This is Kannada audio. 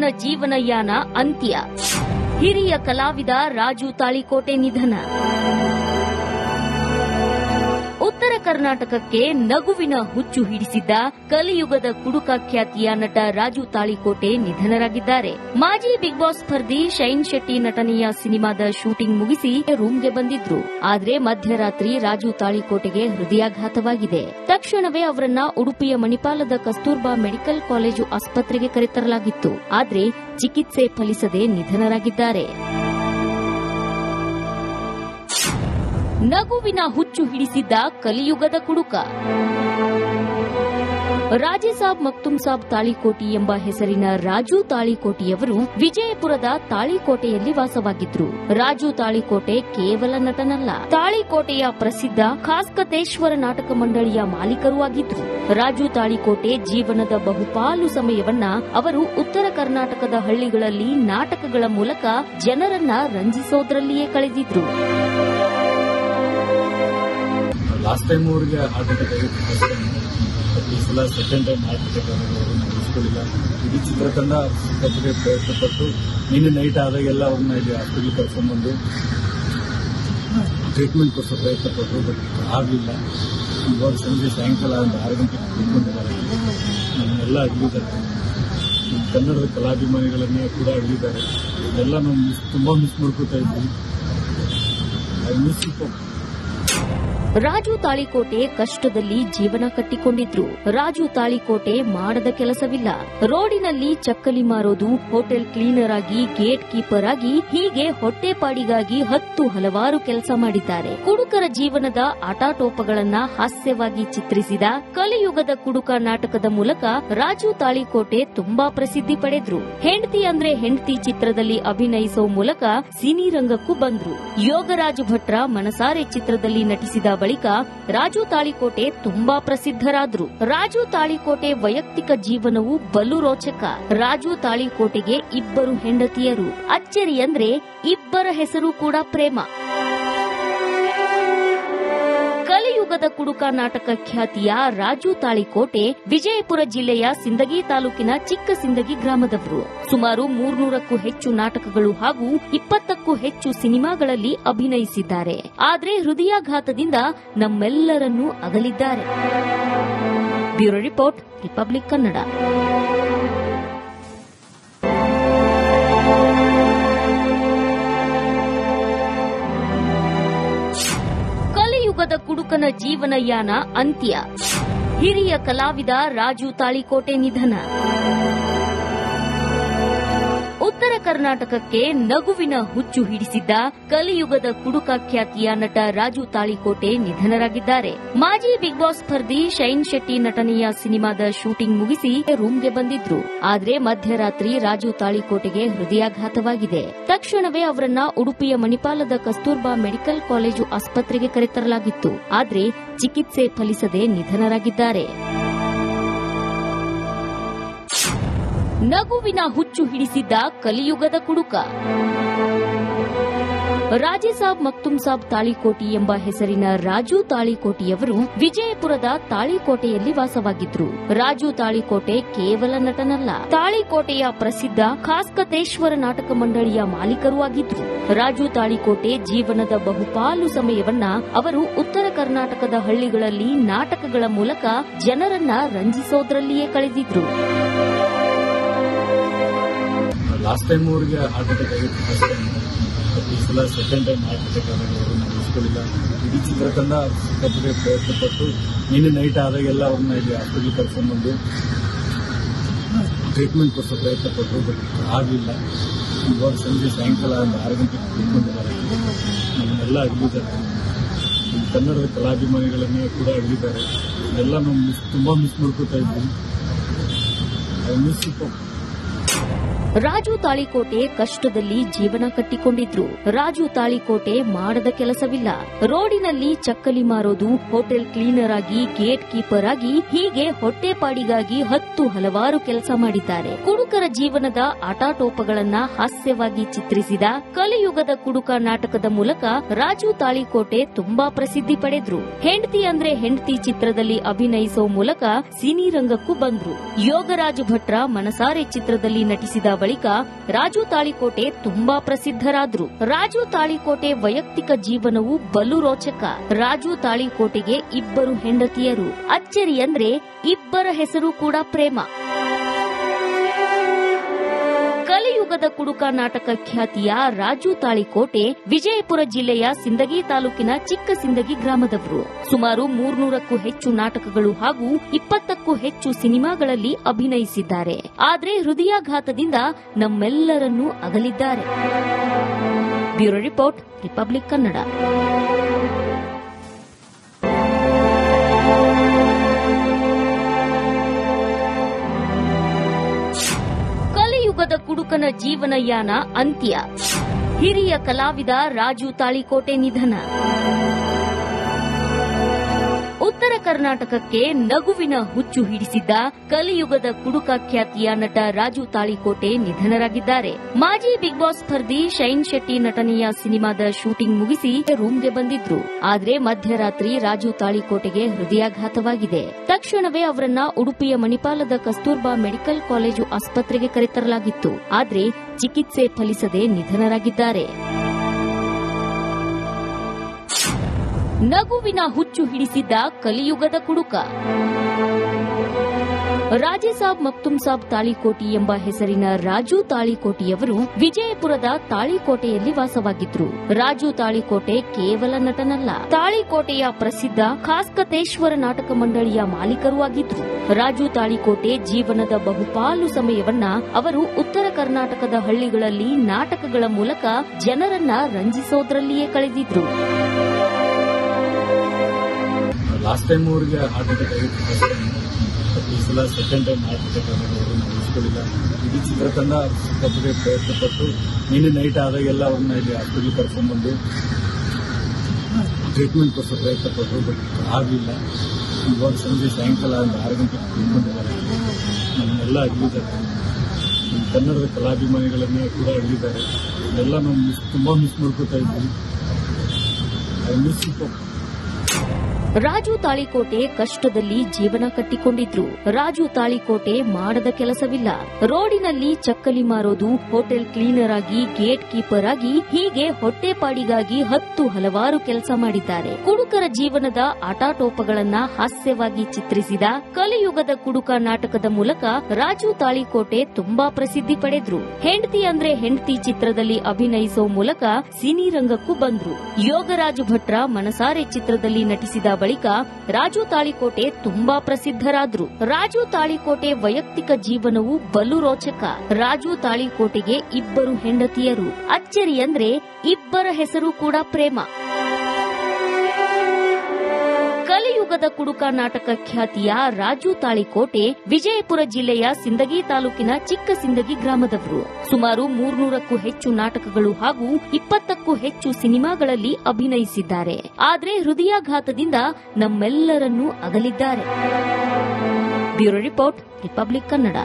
ಕುಡುಕನ ಜೀವನಯಾನ ಅಂತ್ಯ. ಹಿರಿಯ ಕಲಾವಿದ ರಾಜು ತಾಳಿಕೋಟೆ ನಿಧನ. ಕರ್ನಾಟಕಕ್ಕೆ ನಗುವಿನ ಹುಚ್ಚು ಹಿಡಿಸಿದ್ದ ಕಲಿಯುಗದ ಕುಡುಕ ಖ್ಯಾತಿಯ ನಟ ರಾಜು ತಾಳಿಕೋಟೆ ನಿಧನರಾಗಿದ್ದಾರೆ. ಮಾಜಿ ಬಿಗ್ ಬಾಸ್ ಸ್ಪರ್ಧಿ ಶೈನ್ ಶೆಟ್ಟಿ ನಟನೆಯ ಸಿನಿಮಾದ ಶೂಟಿಂಗ್ ಮುಗಿಸಿ ರೂಮ್ಗೆ ಬಂದಿದ್ರು. ಆದರೆ ಮಧ್ಯರಾತ್ರಿ ರಾಜು ತಾಳಿಕೋಟೆಗೆ ಹೃದಯಾಘಾತವಾಗಿದೆ. ತಕ್ಷಣವೇ ಅವರನ್ನ ಉಡುಪಿಯ ಮಣಿಪಾಲದ ಕಸ್ತೂರ್ಬಾ ಮೆಡಿಕಲ್ ಕಾಲೇಜು ಆಸ್ಪತ್ರೆಗೆ ಕರೆತರಲಾಗಿತ್ತು. ಆದರೆ ಚಿಕಿತ್ಸೆ ಫಲಿಸದೆ ನಿಧನರಾಗಿದ್ದಾರೆ. ನಗುವಿನ ಹುಚ್ಚು ಹಿಡಿಸಿದ್ದ ಕಲಿಯುಗದ ಕುಡುಕ. ರಾಜೇಸಾಬ್ ಮಕ್ತುಮ್ ಸಾಬ್ ತಾಳಿಕೋಟಿ ಎಂಬ ಹೆಸರಿನ ರಾಜು ತಾಳಿಕೋಟಿಯವರು ವಿಜಯಪುರದ ತಾಳಿಕೋಟೆಯಲ್ಲಿ ವಾಸವಾಗಿದ್ರು. ರಾಜು ತಾಳಿಕೋಟೆ ಕೇವಲ ನಟನಲ್ಲ, ತಾಳಿಕೋಟೆಯ ಪ್ರಸಿದ್ಧ ಖಾಸ್ಕತೇಶ್ವರ ನಾಟಕ ಮಂಡಳಿಯ ಮಾಲೀಕರೂ ಆಗಿದ್ರು. ರಾಜು ತಾಳಿಕೋಟೆ ಜೀವನದ ಬಹುಪಾಲು ಸಮಯವನ್ನ ಅವರು ಉತ್ತರ ಕರ್ನಾಟಕದ ಹಳ್ಳಿಗಳಲ್ಲಿ ನಾಟಕಗಳ ಮೂಲಕ ಜನರನ್ನ ರಂಜಿಸೋದ್ರಲ್ಲಿಯೇ ಕಳೆದಿದ್ರು. ಲಾಸ್ಟ್ ಟೈಮ್ ಅವ್ರಿಗೆ ಹಾರ್ಟ್ ಅಟ್ಯಾಕ್ ಆಗಿತ್ತು ಈ ಸಲ ಸೆಕೆಂಡ್ ಟೈಮ್ ಹಾರ್ಟ್ ಅಟ್ಯಾಕ್ ಆದಾಗ ನಾವು ಉಳಿಸ್ಕೊಳ್ಳಿಲ್ಲ ಇಡೀ ಚಿತ್ರತಂಡ ಸಿಕ್ಕಾಪಟ್ಟೆ ಪ್ರಯತ್ನಪಟ್ಟು ನಿನ್ನೆ ನೈಟ್ ಆದಾಗೆಲ್ಲ ಅವ್ರನ್ನ ಇಲ್ಲಿ ಹಾಸ್ಪಿಟ್ಲಿಗೆ ಕರ್ಕೊಂಡ್ಬಂದು ಟ್ರೀಟ್ಮೆಂಟ್ ಕೊಡಿಸೋ ಪ್ರಯತ್ನ ಪಟ್ಟರು ಬಟ್ ಆಗಲಿಲ್ಲ. ಇವಾಗ ಸಂಜೆ ಸಾಯಂಕಾಲ ಒಂದು ಆರು ಗಂಟೆಗೆ ತಿಳ್ಕೊಂಡಿದ್ದಾರೆ ನಮ್ಮನ್ನೆಲ್ಲ ಅಗಲಿದ್ದಾರೆ ನಮ್ಮ ಕನ್ನಡದ ಕಲಾಭಿಮಾನಿಗಳನ್ನೇ ಕೂಡ ಅಗಲಿದ್ದಾರೆ ಎಲ್ಲ ನಾವು ಮಿಸ್ ತುಂಬ ಮಿಸ್ ಮಾಡ್ಕೊತಾ ಇದ್ವಿ ಐ ಮಿಸ್ ರಾಜು ತಾಳಿಕೋಟೆ ಕಷ್ಟದಲ್ಲಿ ಜೀವನ ಕಟ್ಟಿಕೊಂಡಿದ್ರು. ರಾಜು ತಾಳಿಕೋಟೆ ಮಾಡದ ಕೆಲಸವಿಲ್ಲ. ರೋಡಿನಲ್ಲಿ ಚಕ್ಕಲಿ ಮಾರೋದು, ಹೋಟೆಲ್ ಕ್ಲೀನರ್ ಆಗಿ, ಗೇಟ್ ಕೀಪರ್ ಆಗಿ, ಹೀಗೆ ಹೊಟ್ಟೆಪಾಡಿಗಾಗಿ ಹತ್ತು ಹಲವಾರು ಕೆಲಸ ಮಾಡಿದ್ದಾರೆ. ಕುಡುಕರ ಜೀವನದ ಆಟಾಟೋಪಗಳನ್ನ ಹಾಸ್ಯವಾಗಿ ಚಿತ್ರಿಸಿದ ಕಲಿಯುಗದ ಕುಡುಕ ನಾಟಕದ ಮೂಲಕ ರಾಜು ತಾಳಿಕೋಟೆ ತುಂಬಾ ಪ್ರಸಿದ್ಧಿ ಪಡೆದ್ರು. ಹೆಂಡತಿ ಅಂದ್ರೆ ಹೆಂಡತಿ ಚಿತ್ರದಲ್ಲಿ ಅಭಿನಯಿಸೋ ಮೂಲಕ ಸಿನಿರಂಗಕ್ಕೂ ಬಂದ್ರು. ಯೋಗರಾಜ್ ಭಟ್ರ ಮನಸಾರೆ ಚಿತ್ರದಲ್ಲಿ ನಟಿಸಿದ ಬಳಿಕ ರಾಜು ತಾಳಿಕೋಟೆ ತುಂಬಾ ಪ್ರಸಿದ್ಧರಾದ್ರು. ರಾಜು ತಾಳಿಕೋಟೆ ವೈಯಕ್ತಿಕ ಜೀವನವು ಬಲು ರೋಚಕ. ರಾಜು ತಾಳಿಕೋಟೆಗೆ ಇಬ್ಬರು ಹೆಂಡತಿಯರು. ಅಚ್ಚರಿ ಅಂದ್ರೆ ಇಬ್ಬರ ಹೆಸರು ಕೂಡ ಪ್ರೇಮ. ಕಲಿಯುಗದ ಕುಡುಕ ನಾಟಕ ಖ್ಯಾತಿಯ ರಾಜು ತಾಳಿಕೋಟೆ, ವಿಜಯಪುರ ಜಿಲ್ಲೆಯ ಸಿಂದಗಿ ತಾಲೂಕಿನ ಚಿಕ್ಕ ಸಿಂದಗಿ ಗ್ರಾಮದವರು. ಸುಮಾರು ಮೂರ್ನೂರಕ್ಕೂ ಹೆಚ್ಚು ನಾಟಕಗಳು ಹಾಗೂ ಇಪ್ಪತ್ತಕ್ಕೂ ಹೆಚ್ಚು ಸಿನಿಮಾಗಳಲ್ಲಿ ಅಭಿನಯಿಸಿದ್ದಾರೆ. ಆದರೆ ಹೃದಯಾಘಾತದಿಂದ ನಮ್ಮೆಲ್ಲರನ್ನೂ ಅಗಲಿದ್ದಾರೆ. Bureau report, Republic Kannada. ಕಲಿಯುಗದ ಕುಡುಕನ ಜೀವನಯಾನ ಅಂತ್ಯ. ಹಿರಿಯ ಕಲಾವಿದ ರಾಜು ತಾಳಿಕೋಟೆ ನಿಧನ. ಉತ್ತರ ಕರ್ನಾಟಕಕ್ಕೆ ನಗುವಿನ ಹುಚ್ಚು ಹಿಡಿಸಿದ್ದ ಕಲಿಯುಗದ ಕುಡುಕ ಖ್ಯಾತಿಯ ನಟ ರಾಜು ತಾಳಿಕೋಟೆ ನಿಧನರಾಗಿದ್ದಾರೆ. ಮಾಜಿ ಬಿಗ್ ಬಾಸ್ ಸ್ಪರ್ಧಿ ಶೈನ್ ಶೆಟ್ಟಿ ನಟನೆಯ ಸಿನಿಮಾದ ಶೂಟಿಂಗ್ ಮುಗಿಸಿ ರೂಮ್ಗೆ ಬಂದಿದ್ರು. ಆದರೆ ಮಧ್ಯರಾತ್ರಿ ರಾಜು ತಾಳಿಕೋಟೆಗೆ ಹೃದಯಾಘಾತವಾಗಿದೆ. ತಕ್ಷಣವೇ ಅವರನ್ನ ಉಡುಪಿಯ ಮಣಿಪಾಲದ ಕಸ್ತೂರ್ಬಾ ಮೆಡಿಕಲ್ ಕಾಲೇಜು ಆಸ್ಪತ್ರೆಗೆ ಕರೆತರಲಾಗಿತ್ತು. ಆದರೆ ಚಿಕಿತ್ಸೆ ಫಲಿಸದೆ ನಿಧನರಾಗಿದ್ದಾರೆ. ನಗುವಿನ ಹುಚ್ಚು ಹಿಡಿಸಿದ್ದ ಕಲಿಯುಗದ ಕುಡುಕ. ರಾಜೇಸಾಬ್ ಮಕ್ತುಮ್ ಸಾಬ್ ತಾಳಿಕೋಟಿ ಎಂಬ ಹೆಸರಿನ ರಾಜು ತಾಳಿಕೋಟಿಯವರು ವಿಜಯಪುರದ ತಾಳಿಕೋಟೆಯಲ್ಲಿ ವಾಸವಾಗಿದ್ರು. ರಾಜು ತಾಳಿಕೋಟೆ ಕೇವಲ ನಟನಲ್ಲ, ತಾಳಿಕೋಟೆಯ ಪ್ರಸಿದ್ಧ ಖಾಸ್ಕತೇಶ್ವರ ನಾಟಕ ಮಂಡಳಿಯ ಮಾಲೀಕರೂ ಆಗಿದ್ರು. ರಾಜು ತಾಳಿಕೋಟೆ ಜೀವನದ ಬಹುಪಾಲು ಸಮಯವನ್ನ ಅವರು ಉತ್ತರ ಕರ್ನಾಟಕದ ಹಳ್ಳಿಗಳಲ್ಲಿ ನಾಟಕಗಳ ಮೂಲಕ ಜನರನ್ನ ರಂಜಿಸೋದ್ರಲ್ಲಿಯೇ ಕಳೆದಿದ್ರು. ಲಾಸ್ಟ್ ಟೈಮ್ ಅವ್ರಿಗೆ ಹಾರ್ಟ್ ಅಟ್ಯಾಕ್ ಆಗಿತ್ತು ಫಸ್ಟ್ ಟೈಮ್ ಈ ಸಲ ಸೆಕೆಂಡ್ ಟೈಮ್ ಹಾರ್ಟ್ ಅಟ್ಯಾಕ್ ಆದಾಗ ನಾವು ಉಳಿಸ್ಕೊಳ್ಳಿಲ್ಲ ಇಡೀ ಚಿತ್ರತಂಡ ಸಿಕ್ಕಾಪಟ್ಟೆ ಪ್ರಯತ್ನಪಟ್ಟು ನಿನ್ನೆ ನೈಟ್ ಆದಾಗೆಲ್ಲ ಅವ್ರನ್ನ ಇಲ್ಲಿ ಹಾಸ್ಪಿಟ್ಲಿಗೆ ಕರ್ಕೊಂಡ್ಬಂದು ಟ್ರೀಟ್ಮೆಂಟ್ ಕೊಡಿಸೋ ಪ್ರಯತ್ನ ಪಟ್ಟರು ಬಟ್ ಆಗಲಿಲ್ಲ ಇವಾಗ ಸಂಜೆ ಸಾಯಂಕಾಲ ಒಂದು ಆರು ಗಂಟೆಗೆ ತಿಳ್ಕೊಂಡಿದ್ದಾರೆ ನಮ್ಮನ್ನೆಲ್ಲ ಅಗಲಿದ್ದಾರೆ ನಮ್ಮ ಕನ್ನಡದ ಕಲಾಭಿಮಾನಿಗಳನ್ನೇ ಕೂಡ ಅಗಲಿದ್ದಾರೆ ಎಲ್ಲ ನಾವು ಮಿಸ್ ತುಂಬ ಮಿಸ್ ಮಾಡ್ಕೋತಾ ಇದ್ವಿ ಮಿಸ್ ರಾಜು ತಾಳಿಕೋಟೆ ಕಷ್ಟದಲ್ಲಿ ಜೀವನ ಕಟ್ಟಿಕೊಂಡಿದ್ರು. ರಾಜು ತಾಳಿಕೋಟೆ ಮಾಡದ ಕೆಲಸವಿಲ್ಲ. ರೋಡಿನಲ್ಲಿ ಚಕ್ಕಲಿ ಮಾರೋದು, ಹೋಟೆಲ್ ಕ್ಲೀನರ್ ಆಗಿ, ಗೇಟ್ ಕೀಪರ್ ಆಗಿ, ಹೀಗೆ ಹೊಟ್ಟೆಪಾಡಿಗಾಗಿ ಹತ್ತು ಹಲವಾರು ಕೆಲಸ ಮಾಡಿದ್ದಾರೆ. ಕುಡುಕರ ಜೀವನದ ಆಟಾಟೋಪಗಳನ್ನ ಹಾಸ್ಯವಾಗಿ ಚಿತ್ರಿಸಿದ ಕಲಿಯುಗದ ಕುಡುಕ ನಾಟಕದ ಮೂಲಕ ರಾಜು ತಾಳಿಕೋಟೆ ತುಂಬಾ ಪ್ರಸಿದ್ಧಿ ಪಡೆದ್ರು. ಹೆಂಡತಿ ಅಂದ್ರೆ ಹೆಂಡತಿ ಚಿತ್ರದಲ್ಲಿ ಅಭಿನಯಿಸೋ ಮೂಲಕ ಸಿನಿ ರಂಗಕ್ಕೂ ಬಂದ್ರು. ಯೋಗರಾಜು ಭಟ್ರ ಮನಸಾರೆ ಚಿತ್ರದಲ್ಲಿ ನಟಿಸಿದ ಬಳಿಕ ರಾಜು ತಾಳಿಕೋಟೆ ತುಂಬಾ ಪ್ರಸಿದ್ಧರಾದ್ರು. ರಾಜು ತಾಳಿಕೋಟೆ ವೈಯಕ್ತಿಕ ಜೀವನವು ಬಲು ರೋಚಕ. ರಾಜು ತಾಳಿಕೋಟೆಗೆ ಇಬ್ಬರು ಹೆಂಡತಿಯರು. ಅಚ್ಚರಿ ಅಂದ್ರೆ ಇಬ್ಬರ ಹೆಸರು ಕೂಡ ಪ್ರೇಮ. ಕಲಿಯುಗದ ಕುಡುಕ ನಾಟಕ ಖ್ಯಾತಿಯ ರಾಜು ತಾಳಿಕೋಟೆ, ವಿಜಯಪುರ ಜಿಲ್ಲೆಯ ಸಿಂದಗಿ ತಾಲೂಕಿನ ಚಿಕ್ಕ ಸಿಂದಗಿ ಗ್ರಾಮದವರು. ಸುಮಾರು ಮೂರ್ನೂರಕ್ಕೂ ಹೆಚ್ಚು ನಾಟಕಗಳು ಹಾಗೂ ಇಪ್ಪತ್ತಕ್ಕೂ ಹೆಚ್ಚು ಸಿನಿಮಾಗಳಲ್ಲಿ ಅಭಿನಯಿಸಿದ್ದಾರೆ. ಆದರೆ ಹೃದಯಾಘಾತದಿಂದ ನಮ್ಮೆಲ್ಲರನ್ನೂ ಅಗಲಿದ್ದಾರೆ. Bureau report, Republic Kannada. ಕುಡುಕನ ಜೀವನಯಾನ ಅಂತ್ಯ. ಹಿರಿಯ ಕಲಾವಿದ ರಾಜು ತಾಳಿಕೋಟೆ ನಿಧನ. ಕರ್ನಾಟಕಕ್ಕೆ ನಗುವಿನ ಹುಚ್ಚು ಹಿಡಿಸಿದ್ದ ಕಲಿಯುಗದ ಕುಡುಕ ಖ್ಯಾತಿಯ ನಟ ರಾಜು ತಾಳಿಕೋಟೆ ನಿಧನರಾಗಿದ್ದಾರೆ. ಮಾಜಿ ಬಿಗ್ ಬಾಸ್ ಸ್ಪರ್ಧಿ ಶೈನ್ ಶೆಟ್ಟಿ ನಟನೆಯ ಸಿನಿಮಾದ ಶೂಟಿಂಗ್ ಮುಗಿಸಿ ರೂಮ್ಗೆ ಬಂದಿದ್ರು. ಆದರೆ ಮಧ್ಯರಾತ್ರಿ ರಾಜು ತಾಳಿಕೋಟೆಗೆ ಹೃದಯಾಘಾತವಾಗಿದೆ. ತಕ್ಷಣವೇ ಅವರನ್ನ ಉಡುಪಿಯ ಮಣಿಪಾಲದ ಕಸ್ತೂರ್ಬಾ ಮೆಡಿಕಲ್ ಕಾಲೇಜು ಆಸ್ಪತ್ರೆಗೆ ಕರೆತರಲಾಗಿತ್ತು. ಆದರೆ ಚಿಕಿತ್ಸೆ ಫಲಿಸದೆ ನಿಧನರಾಗಿದ್ದಾರೆ. ನಗುವಿನ ಹುಚ್ಚು ಹಿಡಿಸಿದ್ದ ಕಲಿಯುಗದ ಕುಡುಕ. ರಾಜೇಸಾಬ್ ಮಕ್ತುಮ್ ಸಾಬ್ ತಾಳಿಕೋಟಿ ಎಂಬ ಹೆಸರಿನ ರಾಜು ತಾಳಿಕೋಟಿಯವರು ವಿಜಯಪುರದ ತಾಳಿಕೋಟೆಯಲ್ಲಿ ವಾಸವಾಗಿದ್ರು. ರಾಜು ತಾಳಿಕೋಟೆ ಕೇವಲ ನಟನಲ್ಲ, ತಾಳಿಕೋಟೆಯ ಪ್ರಸಿದ್ಧ ಖಾಸ್ಕತೇಶ್ವರ ನಾಟಕ ಮಂಡಳಿಯ ಮಾಲೀಕರೂ ಆಗಿದ್ರು. ರಾಜು ತಾಳಿಕೋಟೆ ಜೀವನದ ಬಹುಪಾಲು ಸಮಯವನ್ನ ಅವರು ಉತ್ತರ ಕರ್ನಾಟಕದ ಹಳ್ಳಿಗಳಲ್ಲಿ ನಾಟಕಗಳ ಮೂಲಕ ಜನರನ್ನ ರಂಜಿಸೋದ್ರಲ್ಲಿಯೇ ಕಳೆದಿದ್ರು. ಲಾಸ್ಟ್ ಟೈಮ್ ಅವರಿಗೆ ಹಾರ್ಟ್ ಅಟ್ಯಾಕ್ ಆಗಿತ್ತು ಈ ಸಲ ಸೆಕೆಂಡ್ ಟೈಮ್ ಹಾರ್ಟ್ ಅಟ್ಯಾಕ್ ಆಗಿರೋದು ನಾವು ಉಳಿಸ್ಕೊಳ್ಳಿಲ್ಲ ಇಡೀ ಚಿತ್ರತಂಡ ಸಿಕ್ಕಾಪಟ್ಟೆ ಪ್ರಯತ್ನಪಟ್ಟು ನಿನ್ನೆ ನೈಟ್ ಆದಾಗೆಲ್ಲ ಅವ್ರನ್ನ ಇಲ್ಲಿ ಹಾಸ್ಪಿಟ್ಲಿಗೆ ಕರ್ಕೊಂಡ್ಬಂದು ಟ್ರೀಟ್ಮೆಂಟ್ ಕೊಡಿಸೋ ಪ್ರಯತ್ನ ಪಟ್ಟರು ಬಟ್ ಆಗಲಿಲ್ಲ. ಇವಾಗ ಸಂಜೆ ಸಾಯಂಕಾಲ ಒಂದು ಆರು ಗಂಟೆಗೆ ತಿಳ್ಕೊಂಡಿದ್ದಾರೆ ನಮ್ಮನ್ನೆಲ್ಲ ಅಗಲಿದ್ದಾರೆ ನಮ್ಮ ಕನ್ನಡದ ಕಲಾಭಿಮಾನಿಗಳನ್ನೇ ಕೂಡ ಅಗಲಿದ್ದಾರೆ ಎಲ್ಲ ನಾವು ಮಿಸ್ ತುಂಬ ಮಿಸ್ ಮಾಡ್ಕೊತಾ ಇದ್ವಿ ಐ ಮಿಸ್ ರಾಜು ತಾಳಿಕೋಟೆ ಕಷ್ಟದಲ್ಲಿ ಜೀವನ ಕಟ್ಟಿಕೊಂಡಿದ್ರು. ರಾಜು ತಾಳಿಕೋಟೆ ಮಾಡದ ಕೆಲಸವಿಲ್ಲ. ರೋಡಿನಲ್ಲಿ ಚಕ್ಕಲಿ ಮಾರೋದು, ಹೋಟೆಲ್ ಕ್ಲೀನರ್ ಆಗಿ, ಗೇಟ್ ಕೀಪರ್ ಆಗಿ, ಹೀಗೆ ಹೊಟ್ಟೆಪಾಡಿಗಾಗಿ ಹತ್ತು ಹಲವಾರು ಕೆಲಸ ಮಾಡಿದ್ದಾರೆ. ಕುಡುಕರ ಜೀವನದ ಆಟಾಟೋಪಗಳನ್ನ ಹಾಸ್ಯವಾಗಿ ಚಿತ್ರಿಸಿದ ಕಲಿಯುಗದ ಕುಡುಕ ನಾಟಕದ ಮೂಲಕ ರಾಜು ತಾಳಿಕೋಟೆ ತುಂಬಾ ಪ್ರಸಿದ್ಧಿ ಪಡೆದ್ರು. ಹೆಂಡತಿ ಅಂದ್ರೆ ಹೆಂಡತಿ ಚಿತ್ರದಲ್ಲಿ ಅಭಿನಯಿಸೋ ಮೂಲಕ ಸಿನಿ ರಂಗಕ್ಕೂ ಬಂದ್ರು. ಯೋಗರಾಜು ಭಟ್ರ ಮನಸಾರೆ ಚಿತ್ರದಲ್ಲಿ ನಟಿಸಿದ ಬಳಿಕ ರಾಜು ತಾಳಿಕೋಟೆ ತುಂಬಾ ಪ್ರಸಿದ್ಧರಾದ್ರು. ರಾಜು ತಾಳಿಕೋಟೆ ವೈಯಕ್ತಿಕ ಜೀವನವು ಬಲು ರೋಚಕ. ರಾಜು ತಾಳಿಕೋಟೆಗೆ ಇಬ್ಬರು ಹೆಂಡತಿಯರು. ಅಚ್ಚರಿ ಅಂದ್ರೆ ಇಬ್ಬರ ಹೆಸರು ಕೂಡ ಪ್ರೇಮ. ಕಲಿಯುಗದ ಕುಡುಕ ನಾಟಕ ಖ್ಯಾತಿಯ ರಾಜು ತಾಳಿಕೋಟೆ, ವಿಜಯಪುರ ಜಿಲ್ಲೆಯ ಸಿಂದಗಿ ತಾಲೂಕಿನ ಚಿಕ್ಕ ಸಿಂದಗಿ ಗ್ರಾಮದವರು. ಸುಮಾರು ಮೂರ್ನೂರಕ್ಕೂ ಹೆಚ್ಚು ನಾಟಕಗಳು ಹಾಗೂ ಇಪ್ಪತ್ತಕ್ಕೂ ಹೆಚ್ಚು ಸಿನಿಮಾಗಳಲ್ಲಿ ಅಭಿನಯಿಸಿದ್ದಾರೆ. ಆದರೆ ಹೃದಯಾಘಾತದಿಂದ ನಮ್ಮೆಲ್ಲರನ್ನೂ ಅಗಲಿದ್ದಾರೆ. Bureau report, Republic Kannada.